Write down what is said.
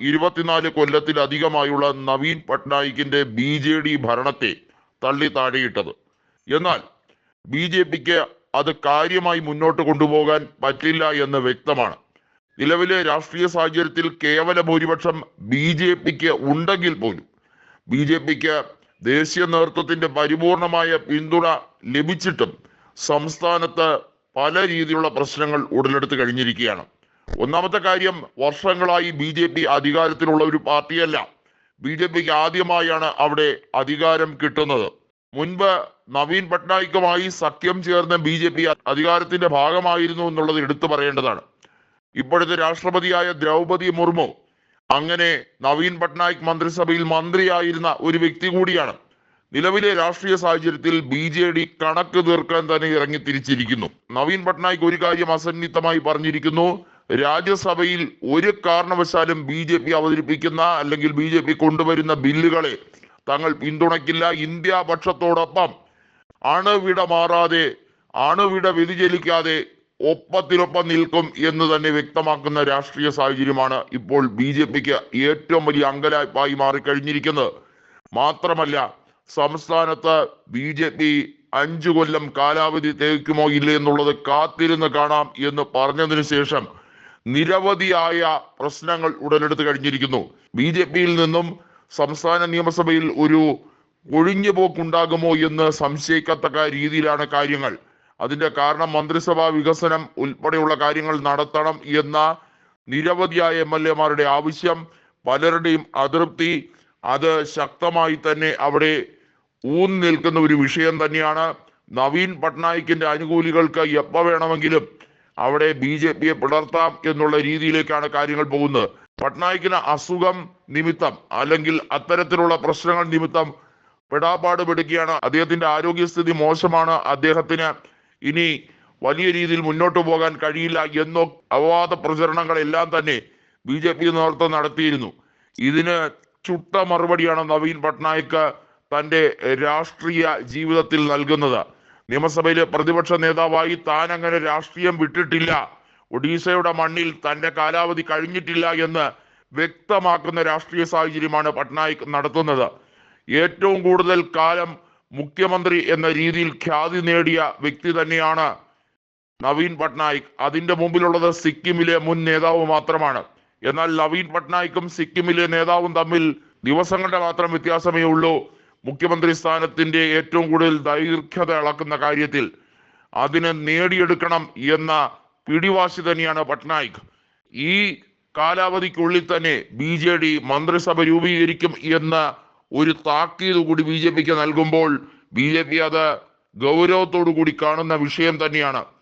ഇരുപത്തിനാല് കൊല്ലത്തിലധികമായുള്ള നവീൻ പട്നായിക്കിന്റെ ബി ജെ ഡി ഭരണത്തെ തള്ളി താഴെയിട്ടത്. എന്നാൽ ബി ജെ പിക്ക് അത് കാര്യമായി മുന്നോട്ട് കൊണ്ടുപോകാൻ പറ്റില്ല എന്ന് വ്യക്തമാണ്. നിലവിലെ രാഷ്ട്രീയ സാഹചര്യത്തിൽ കേവല ഭൂരിപക്ഷം ബി ജെ പിക്ക് ഉണ്ടെങ്കിൽ പോലും ബി ജെ പിക്ക് ദേശീയ നേതൃത്വത്തിന്റെ പരിപൂർണമായ പിന്തുണ ലഭിച്ചിട്ടും സംസ്ഥാനത്ത് പല രീതിയിലുള്ള പ്രശ്നങ്ങൾ ഉടലെടുത്ത് കഴിഞ്ഞിരിക്കുകയാണ്. ഒന്നാമത്തെ കാര്യം വർഷങ്ങളായി ബി ജെ പി അധികാരത്തിലുള്ള ഒരു പാർട്ടിയല്ല. ബി ജെ പിക്ക് ആദ്യമായാണ് അവിടെ അധികാരം കിട്ടുന്നത്. മുൻപ് നവീൻ പട്നായിക്കുമായി സഖ്യം ചേർന്ന് ബി ജെ പി അധികാരത്തിന്റെ ഭാഗമായിരുന്നു എന്നുള്ളത് എടുത്തു പറയേണ്ടതാണ്. ഇപ്പോഴത്തെ രാഷ്ട്രപതിയായ ദ്രൗപതി മുർമു അങ്ങനെ നവീൻ പട്നായിക് മന്ത്രിസഭയിൽ മന്ത്രിയായിരുന്ന ഒരു വ്യക്തി കൂടിയാണ്. നിലവിലെ രാഷ്ട്രീയ സാഹചര്യത്തിൽ ബി ജെ ഡി കണക്ക് തീർക്കാൻ തന്നെ ഇറങ്ങി തിരിച്ചിരിക്കുന്നു. നവീൻ പട്നായിക് ഒരു കാര്യം അസന്നിഗ്ധമായി പറഞ്ഞിരിക്കുന്നു. രാജ്യസഭയിൽ ഒരു കാരണവശാലും ബി ജെ പി അവതരിപ്പിക്കുന്ന അല്ലെങ്കിൽ ബി ജെ പി കൊണ്ടുവരുന്ന ബില്ലുകളെ തങ്ങൾ പിന്തുണയ്ക്കില്ല. ഇന്ത്യ പക്ഷത്തോടൊപ്പം അണുവിട മാറാതെ അണുവിട വ്യതിചലിക്കാതെ ഒപ്പത്തിനൊപ്പം നിൽക്കും എന്ന് തന്നെ വ്യക്തമാക്കുന്ന രാഷ്ട്രീയ സാഹചര്യമാണ് ഇപ്പോൾ ബി ജെ പിക്ക് ഏറ്റവും വലിയ അങ്കലായ്പായി മാറിക്കഴിഞ്ഞിരിക്കുന്നത്. മാത്രമല്ല സംസ്ഥാനത്ത് ബി ജെ പി അഞ്ചു കൊല്ലം കാലാവധി തേക്കുമോ ഇല്ലേ എന്നുള്ളത് കാത്തിരുന്ന് കാണാം എന്ന് പറഞ്ഞതിനു ശേഷം നിരവധിയായ പ്രശ്നങ്ങൾ ഉടലെടുത്ത് കഴിഞ്ഞിരിക്കുന്നു. ബി ജെ പിയിൽ നിന്നും സംസ്ഥാന നിയമസഭയിൽ ഒരു ഒഴിഞ്ഞുപോക്കുണ്ടാകുമോ എന്ന് സംശയിക്കത്തക്ക രീതിയിലാണ് കാര്യങ്ങൾ. അതിന്റെ കാരണം മന്ത്രിസഭാ വികസനം ഉൾപ്പെടെയുള്ള കാര്യങ്ങൾ നടത്തണം എന്ന നിരവധിയായ എം എൽ എമാരുടെ ആവശ്യം പലരുടെയും അതൃപ്തി അത് ശക്തമായി തന്നെ അവിടെ ഊന്നി നിൽക്കുന്ന ഒരു വിഷയം തന്നെയാണ്. നവീൻ പട്നായിക്കിന്റെ അനുകൂലികൾക്ക് എപ്പോ വേണമെങ്കിലും അവിടെ ബി ജെ പിയെ പിളർത്താം എന്നുള്ള രീതിയിലേക്കാണ് കാര്യങ്ങൾ പോകുന്നത്. പട്നായിക്കിന് അസുഖം നിമിത്തം അല്ലെങ്കിൽ അത്തരത്തിലുള്ള പ്രശ്നങ്ങൾ നിമിത്തം പെടാപ്പാട് പെടുകയാണ്. അദ്ദേഹത്തിന്റെ ആരോഗ്യസ്ഥിതി മോശമാണ്. അദ്ദേഹത്തിന് ഇനി വലിയ രീതിയിൽ മുന്നോട്ട് പോകാൻ കഴിയില്ല എന്നോ അപവാദ പ്രചരണങ്ങളെല്ലാം തന്നെ ബി ജെ പി നേതൃത്വം നടത്തിയിരുന്നു. ഇതിന് ചുട്ട മറുപടിയാണ് നവീൻ പട്നായിക് തന്റെ രാഷ്ട്രീയ ജീവിതത്തിൽ നൽകുന്നത്. നിയമസഭയിലെ പ്രതിപക്ഷ നേതാവായി താൻ അങ്ങനെ രാഷ്ട്രീയം വിട്ടിട്ടില്ല. ഒഡീഷയുടെ മണ്ണിൽ തന്റെ കാലാവധി കഴിഞ്ഞിട്ടില്ല എന്ന് വ്യക്തമാക്കുന്ന രാഷ്ട്രീയ സാഹചര്യമാണ് പട്നായിക് നടത്തുന്നത്. ഏറ്റവും കൂടുതൽ കാലം മുഖ്യമന്ത്രി എന്ന രീതിയിൽ ഖ്യാതി നേടിയ വ്യക്തി തന്നെയാണ് നവീൻ പട്നായിക്. അതിന്റെ മുമ്പിലുള്ളത് സിക്കിമിലെ മുൻ നേതാവ് മാത്രമാണ്. എന്നാൽ നവീൻ പട്നായിക്കും സിക്കിമിലെ നേതാവും തമ്മിൽ ദിവസങ്ങളുടെ മാത്രം വ്യത്യാസമേ ഉള്ളൂ. മുഖ്യമന്ത്രി സ്ഥാനത്തിന്റെ ഏറ്റവും കൂടുതൽ ദൈർഘ്യത അളക്കുന്ന കാര്യത്തിൽ അതിനെ നേടിയെടുക്കണം എന്ന പിടിവാശി തന്നെയാണ് പട്നായിക്. ഈ കാലാവധിക്കുള്ളിൽ തന്നെ ബി ജെ ഡി മന്ത്രിസഭ രൂപീകരിക്കും എന്ന ഒരു താക്കീത് കൂടി ബി ജെ പിക്ക് നൽകുമ്പോൾ ബി ജെ പി അത് ഗൗരവത്തോടു കൂടി കാണുന്ന വിഷയം തന്നെയാണ്.